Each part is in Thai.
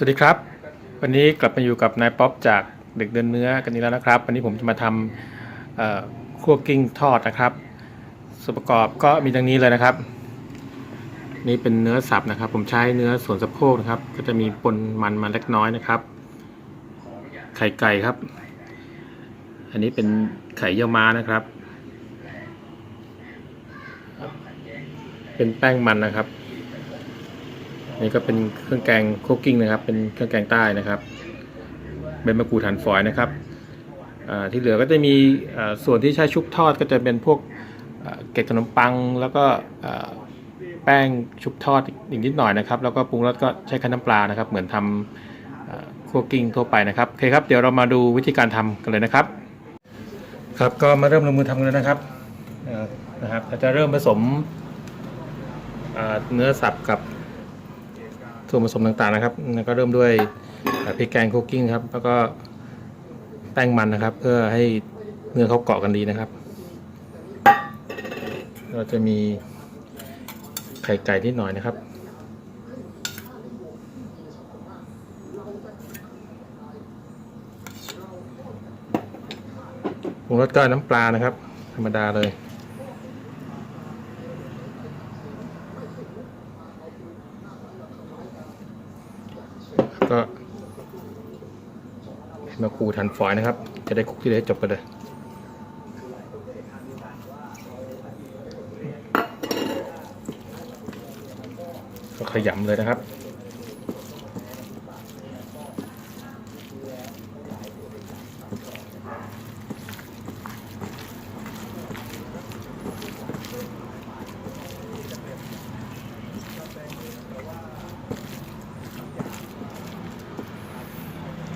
สวัสดีครับ วันนี้กลับมาอยู่กับนายป๊อปจากเด็กเดินเนื้อกันนี้แล้วนะครับ วันนี้ผมจะมาทำคั่วกิ้งทอดนะครับส่วนประกอบก็มีดังนี้เลยนะครับ นี่เป็นเนื้อสับนะครับ ผมใช้เนื้อส่วนสะโพกนะครับ ก็จะมีปนมันมาเล็กน้อยนะครับ ไข่ไก่ครับ อันนี้เป็นไข่เยี่ยวม้านะครับ เป็นแป้งมันนะครับ นี่ก็เป็นเครื่องแกงคุกกิ้งนะครับ เป็นเครื่องแกงใต้นะครับเป็นมะกรูดหั่นฝอยนะครับที่เหลือก็จะมีส่วนที่ใช้ชุบทอดก็จะเป็นพวกเกล็ดขนมปัง แล้วก็แป้งชุบทอดอีกนิดหน่อยนะครับ แล้วก็ปรุงรสก็ใช้แค่น้ำปลานะครับ เหมือนทำคุกกิ้งทั่วไปนะครับโอเคครับเดี๋ยวเรามาดูวิธีการทำกันเลยนะครับ ครับก็มาเริ่มลงมือทำกันเลยนะครับนะครับเราจะเริ่มผสมเนื้อสับกับ ส่วนผสมต่างๆนะครับแล้วก็เริ่มด้วยพริกแกงคุกกิ้งครับ แล้วก็แป้งมันนะครับ เพื่อให้เนื้อเขาเกาะกันดีนะครับ เราจะมีไข่ไก่นิดหน่อยนะครับ ปรุงรสก็น้ำปลานะครับ ธรรมดาเลย ก็มาขูดทันฝอยนะครับ จะได้คุกที่ได้จบไปเลยก็ขยำเลยนะครับ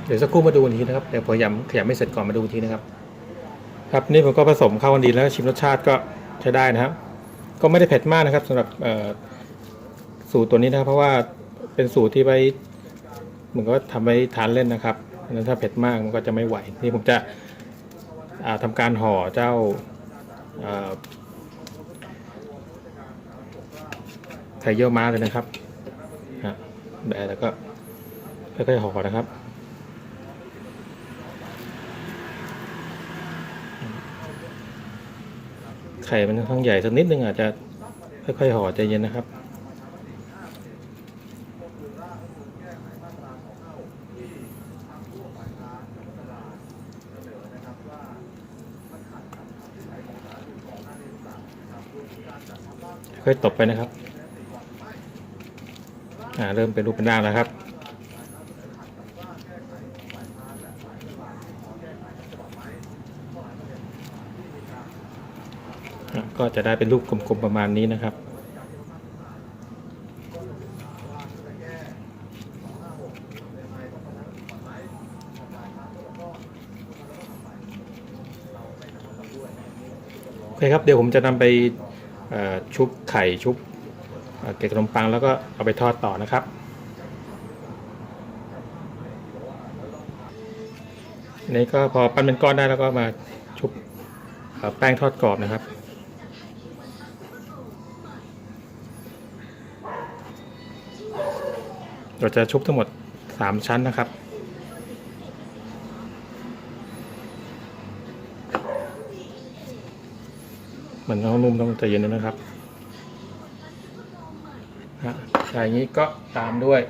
เดี๋ยวสักครู่มาดูอีกทีนะครับเดี๋ยวพอยำขยำไม่เสร็จก่อนมาดูทีนะครับ ครับนี่ผมก็ผสมเข้ากันดีแล้วชิมรสชาติก็ใช้ได้นะครับก็ไม่ได้เผ็ดมากนะครับสำหรับสูตรตัวนี้นะครับ เพราะว่าเป็นสูตรที่ไว้เหมือนก็ทำไว้ทานเล่นนะครับนั้นถ้าเผ็ดมากมันก็จะไม่ไหวนี่ผมจะอ่าทำการห่อเจ้าไข่เยี่ยวม้าเลยนะครับฮะแบะแล้วก็ค่อยๆห่อนะครับ ไข่มันค่อนข้างใหญ่สักนิดนึงอาจจะค่อยๆห่อใจเย็นนะครับค่อยตบไปนะครับ อ่า เริ่มเป็นรูปเป็นร่างแล้วครับ ก็จะได้เป็นรูปกลมๆประมาณนี้นะครับ โอเคครับ เดี๋ยวผมจะนำไปชุบไข่ชุบเกล็ดขนมปังแล้วก็เอาไปทอดต่อนะครับนี่ก็พอปั้นเป็นก้อนได้แล้วก็มาชุบแป้งทอดกรอบนะครับ เราจะชุบทั้งหมด 3 ชั้นนะครับ เหมือนเอานุ่มต้องใจเย็นนะครับฮะอย่างนี้ก็ตามด้วย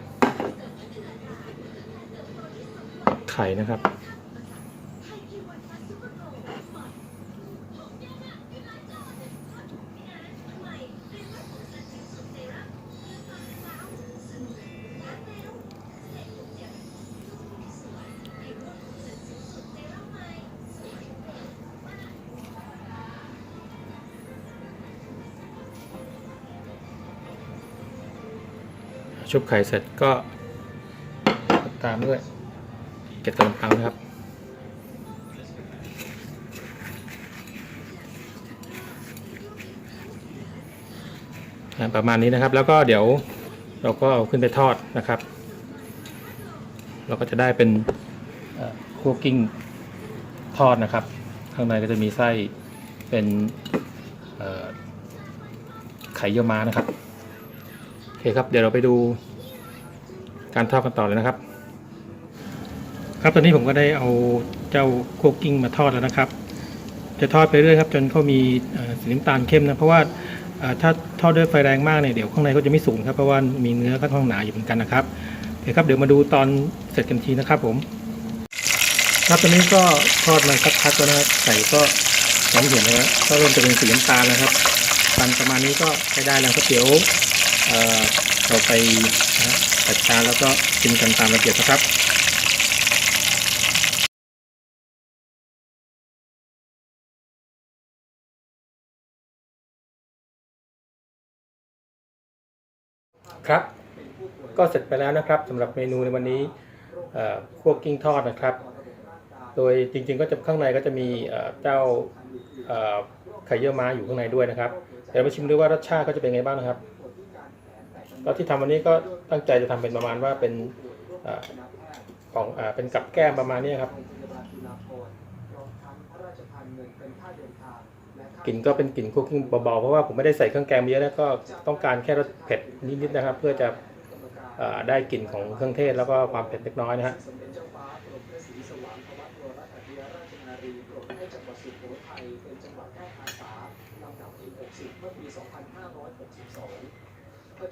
ไข่นะครับ ชุบไข่เสร็จก็ตามด้วยเกล็ดขนมปังนะครับ ประมาณนี้นะครับแล้วก็เดี๋ยวเราก็เอาขึ้นไปทอดนะครับ เราก็จะได้เป็นคั่วกิ้งทอดนะครับ ข้างในก็จะมีไส้เป็นไข่เยี่ยวม้านะครับ คครับเดี๋ยวเราไปดูการทอดกันต่อเลยนะครับ ครับตอนนี้ผมก็ได้เอาเจ้าคั่วกิ้งมาทอดแล้วนะครับ จะทอดไปเรื่อยครับ จนเขามีสีน้ำตาลเข้มนะเพราะว่าถ้าทอดด้วยไฟแรงมากเนี่ยเดี๋ยวข้างในก็จะไม่สุกครับเพราะว่ามีเนื้อค่อนข้างหนาอยู่เหมือนกันนะครับโอเคครับเดี๋ยวมาดูตอนเสร็จกันทีนะครับผม ครับตอนนี้ก็ทอดมาสักพักแล้วนะครับไก่ก็อย่างที่เห็นนะฮะก็เริ่มจะเป็นสีน้ำตาลนะครับปันประมาณนี้ก็ใช้ได้แล้วครับเดี๋ยว เราไปจัดจานแล้วก็กินกันตามระเบียบนะครับครับ ก็เสร็จไปแล้วนะครับสำหรับเมนูในวันนี้คั่วกิ้งทอดนะครับ โดยจริงๆก็จะข้างในก็จะมีเจ้าไข่เยี่ยวม้าอยู่ข้างในด้วยนะครับ เดี๋ยวมาชิมดูว่ารสชาติก็จะเป็นไงบ้างนะครับ ก็ที่ทำวันนี้ก็ตั้งใจจะทำเป็นประมาณว่าเป็นอของอเป็นกับแก้มประมาณนี้ครับกลิ่นก็เป็นกลิ่นคุกกิ้งเบาๆเพราะว่าผมไม่ได้ใส่เครื่องแกงเยอะนะก็ต้องการแค่รสเผ็ดนิดๆนะครับ เพื่อจะอได้กลิ่นของเครื่องเทศแล้วก็ความเผ็ดเล็กน้อยนะฮะปัจ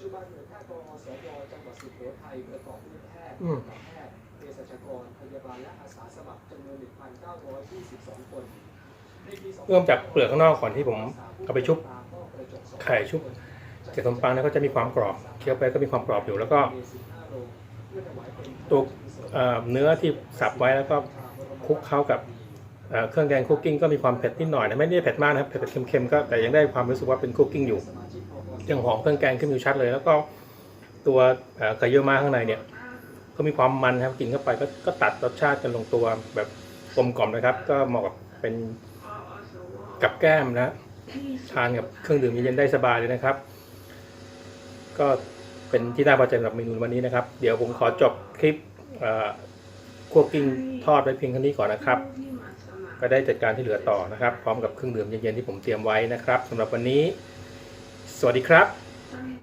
จุบันหน่วยแพทย์กอสวจังหวัดสุโขทัยประกอบด้วยแพทย์อืมแพทย์เภสัชกรพยาบาลและอาสาสมัครจำนวน 1,922 คนในปีเริ่มจากเปลือกข้างนอกก่อนที่ผมเอาไปชุบไข่ชุบเกล็ดขนมปังเนี่ยก็จะมีความกรอบเคี้ยวไปก็มีความกรอบอยู่แล้วก็ตัวเอ่อเนื้อที่สับไว้แล้วก็คลุกเข้ากับเอ่อเครื่องแกงคุกกิ้งก็มีความเผ็ดนิดหน่อยนะไม่ได้เผ็ดมากนะครับเผ็ดๆเค็มๆก็แต่ยังได้ความรู้สึกว่าเป็นคุกกิ้งอยู่ ยังหอมเครื่องแกงขึ้นอยู่ชัดเลย แล้วก็ตัวไข่เยี่ยวม้าข้างในเนี่ยก็มีความมันครับกินเข้าไปก็ก็ตัดรสชาติกันลงตัวแบบกลมกล่อมนะครับ ก็เหมาะกับเป็นกับแก้มนะทานกับเครื่องดื่มเย็นๆได้สบายเลยนะครับ ก็เป็นที่น่าพอใจสำหรับเมนูวันนี้นะครับ เดี๋ยวผมขอจบคลิปคั่วกิ้งทอดไว้เพียงเท่านี้ก่อนนะครับ ก็ได้จัดการที่เหลือต่อนะครับ พร้อมกับเครื่องดื่มเย็นๆที่ผมเตรียมไว้นะครับสำหรับวันนี้ สวัสดีครับ